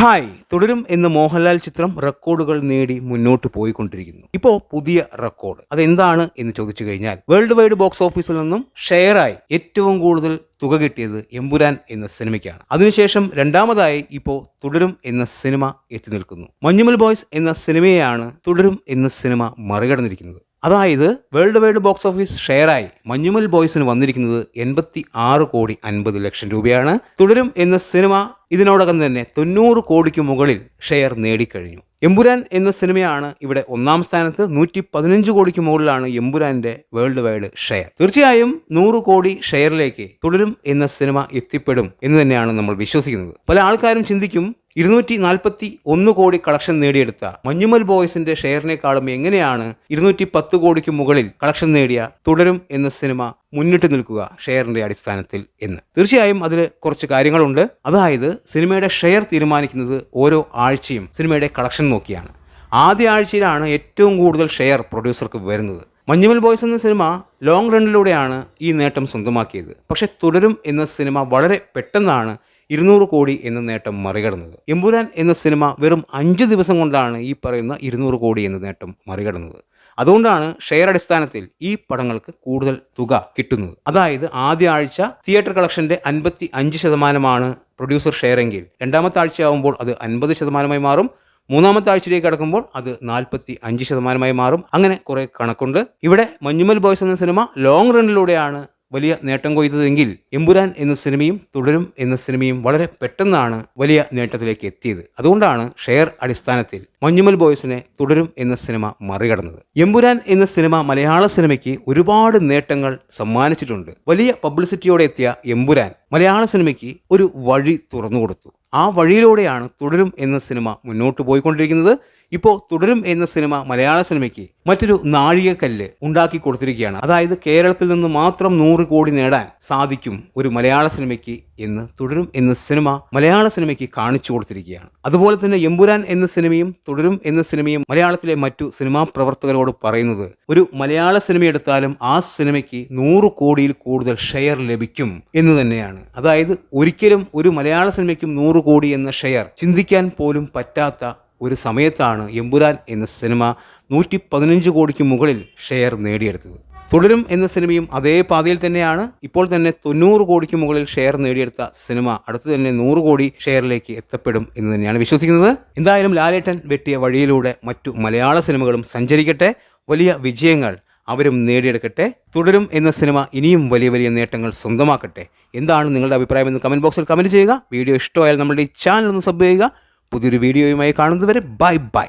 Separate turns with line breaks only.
Hi. തുടരും എന്ന മോഹൻലാൽ ചിത്രം റെക്കോർഡുകൾ നേടി മുന്നോട്ട് പോയിക്കൊണ്ടിരിക്കുന്നു. ഇപ്പോ പുതിയ റെക്കോർഡ്. അതെന്താണ് എന്ന് ചോദിച്ചു കഴിഞ്ഞാൽ വേൾഡ് വൈഡ് ബോക്സ് ഓഫീസിൽ നിന്നും ഷെയറായി ഏറ്റവും കൂടുതൽ തുക കിട്ടിയത് എമ്പുരാൻ എന്ന സിനിമയ്ക്കാണ്. അതിനുശേഷം രണ്ടാമതായി ഇപ്പോ തുടരും എന്ന സിനിമ എത്തി നിൽക്കുന്നു. മഞ്ഞുമൽ ബോയ്സ് എന്ന സിനിമയെയാണ് തുടരും എന്ന സിനിമ മറികടന്നിരിക്കുന്നത്. അതായത് വേൾഡ് വൈഡ് ബോക്സ് ഓഫീസ് ഷെയറായി മഞ്ഞുമൽ ബോയ്സിന് വന്നിരിക്കുന്നത് എൺപത്തി ആറ് കോടി അൻപത് ലക്ഷം രൂപയാണ്. തുടരും എന്ന സിനിമ ഇതിനോടകം തന്നെ തൊണ്ണൂറ് കോടിക്ക് മുകളിൽ ഷെയർ നേടിക്കഴിഞ്ഞു. എമ്പുരാൻ എന്ന സിനിമയാണ് ഇവിടെ ഒന്നാം സ്ഥാനത്ത്. നൂറ്റി പതിനഞ്ച് കോടിക്ക് മുകളിലാണ് എമ്പുരാന്റെ വേൾഡ് വൈഡ് ഷെയർ. തീർച്ചയായും നൂറ് കോടി ഷെയറിലേക്ക് തുടരും എന്ന സിനിമ എത്തിപ്പെടും എന്ന് തന്നെയാണ് നമ്മൾ വിശ്വസിക്കുന്നത്. പല ആൾക്കാരും ചിന്തിക്കും ഇരുന്നൂറ്റി നാൽപ്പത്തി ഒന്ന് കോടി കളക്ഷൻ നേടിയെടുത്ത മഞ്ഞുമൽ ബോയ്സിന്റെ ഷെയറിനേക്കാളും എങ്ങനെയാണ് ഇരുന്നൂറ്റി പത്ത് കോടിക്ക് മുകളിൽ കളക്ഷൻ നേടിയ തുടരും എന്ന സിനിമ മുന്നിട്ട് നിൽക്കുക ഷെയറിന്റെ അടിസ്ഥാനത്തിൽ എന്ന്. തീർച്ചയായും അതിൽ കുറച്ച് കാര്യങ്ങളുണ്ട്. അതായത് സിനിമയുടെ ഷെയർ തീരുമാനിക്കുന്നത് ഓരോ ആഴ്ചയും സിനിമയുടെ കളക്ഷൻ നോക്കിയാണ്. ആദ്യ ആഴ്ചയിലാണ് ഏറ്റവും കൂടുതൽ ഷെയർ പ്രൊഡ്യൂസർക്ക് വരുന്നത്. മഞ്ഞുമൽ ബോയ്സ് എന്ന സിനിമ ലോങ് റണ്ണിലൂടെയാണ് ഈ നേട്ടം സ്വന്തമാക്കിയത്. പക്ഷെ തുടരും എന്ന സിനിമ വളരെ പെട്ടെന്നാണ് ഇരുന്നൂറ് കോടി എന്ന നേട്ടം മറികടന്നത്. എമ്പുരാൻ എന്ന സിനിമ വെറും അഞ്ച് ദിവസം കൊണ്ടാണ് ഈ പറയുന്ന ഇരുന്നൂറ് കോടി എന്ന നേട്ടം മറികടന്നത്. അതുകൊണ്ടാണ് ഷെയർ അടിസ്ഥാനത്തിൽ ഈ പടങ്ങൾക്ക് കൂടുതൽ തുക കിട്ടുന്നത്. അതായത് ആദ്യ ആഴ്ച തിയേറ്റർ കളക്ഷന്റെ അൻപത്തി അഞ്ച് ശതമാനമാണ് പ്രൊഡ്യൂസർ ഷെയർ എങ്കിൽ രണ്ടാമത്തെ ആഴ്ചയാകുമ്പോൾ അത് അൻപത് ശതമാനമായി മാറും. മൂന്നാമത്തെ ആഴ്ചയിലേക്ക് കടക്കുമ്പോൾ അത് നാൽപ്പത്തി അഞ്ച് ശതമാനമായി മാറും. അങ്ങനെ കുറേ കണക്കുണ്ട്. ഇവിടെ മഞ്ഞുമൽ ബോയ്സ് എന്ന സിനിമ ലോങ് റണ്ണിലൂടെയാണ് വലിയ നേട്ടം കൊയ്തതെങ്കിൽ എമ്പുരാൻ എന്ന സിനിമയും തുടരും എന്ന സിനിമയും വളരെ പെട്ടെന്നാണ് വലിയ നേട്ടത്തിലേക്ക് എത്തിയത്. അതുകൊണ്ടാണ് ഷെയർ അടിസ്ഥാനത്തിൽ മഞ്ഞുമൽ ബോയ്സിനെ തുടരും എന്ന സിനിമ മറികടന്നത്. എമ്പുരാൻ എന്ന സിനിമ മലയാള സിനിമയ്ക്ക് ഒരുപാട് നേട്ടങ്ങൾ സമ്മാനിച്ചിട്ടുണ്ട്. വലിയ പബ്ലിസിറ്റിയോടെ എത്തിയ എമ്പുരാൻ മലയാള സിനിമയ്ക്ക് ഒരു വഴി തുറന്നുകൊടുത്തു. ആ വഴിയിലൂടെയാണ് തുടരും എന്ന സിനിമ മുന്നോട്ട് പോയിക്കൊണ്ടിരിക്കുന്നത്. ഇപ്പോൾ തുടരും എന്ന സിനിമ മലയാള സിനിമയ്ക്ക് മറ്റൊരു നാഴികക്കല്ല് ഉണ്ടാക്കി കൊടുത്തിരിക്കുകയാണ്. അതായത് കേരളത്തിൽ നിന്ന് മാത്രം നൂറ് കോടി നേടാൻ സാധിക്കും ഒരു മലയാള സിനിമയ്ക്ക് എന്ന് തുടരും എന്ന സിനിമ മലയാള സിനിമയ്ക്ക് കാണിച്ചു കൊടുത്തിരിക്കുകയാണ്. അതുപോലെ തന്നെ എമ്പുരാൻ എന്ന സിനിമയും തുടരും എന്ന സിനിമയും മലയാളത്തിലെ മറ്റു സിനിമാ പ്രവർത്തകരോട് പറയുന്നത് ഒരു മലയാള സിനിമ എടുത്താലും ആ സിനിമയ്ക്ക് നൂറ് കോടിയിൽ കൂടുതൽ ഷെയർ ലഭിക്കും എന്ന് തന്നെയാണ്. അതായത് ഒരിക്കലും ഒരു മലയാള സിനിമയ്ക്കും നൂറ് കോടി എന്ന ഷെയർ ചിന്തിക്കാൻ പോലും പറ്റാത്ത ഒരു സമയത്താണ് എമ്പുരാൻ എന്ന സിനിമ നൂറ്റി പതിനഞ്ച് കോടിക്ക് മുകളിൽ ഷെയർ നേടിയെടുത്തത്. തുടരും എന്ന സിനിമയും അതേ പാതയിൽ തന്നെയാണ് ഇപ്പോൾ തന്നെ തൊണ്ണൂറ് കോടിക്ക് മുകളിൽ ഷെയർ നേടിയെടുത്ത സിനിമ അടുത്തു തന്നെ നൂറ് കോടി ഷെയറിലേക്ക് എത്തപ്പെടും എന്ന് തന്നെയാണ് വിശ്വസിക്കുന്നത്. എന്തായാലും ലാലേട്ടൻ വെട്ടിയ വഴിയിലൂടെ മറ്റു മലയാള സിനിമകളും സഞ്ചരിക്കട്ടെ. വലിയ വിജയങ്ങൾ അവരും നേടിയെടുക്കട്ടെ. തുടരും എന്ന സിനിമ ഇനിയും വലിയ വലിയ നേട്ടങ്ങൾ സ്വന്തമാക്കട്ടെ. എന്താണ് നിങ്ങളുടെ അഭിപ്രായം എന്ന് കമന്റ് ബോക്സിൽ കമന്റ് ചെയ്യുക. വീഡിയോ ഇഷ്ടമായാൽ നമ്മുടെ ഈ ചാനൽ ഒന്ന് സബ് ചെയ്യുക. പുതിയൊരു വീഡിയോയുമായി കാണുന്നതുവരെ ബൈ ബൈ.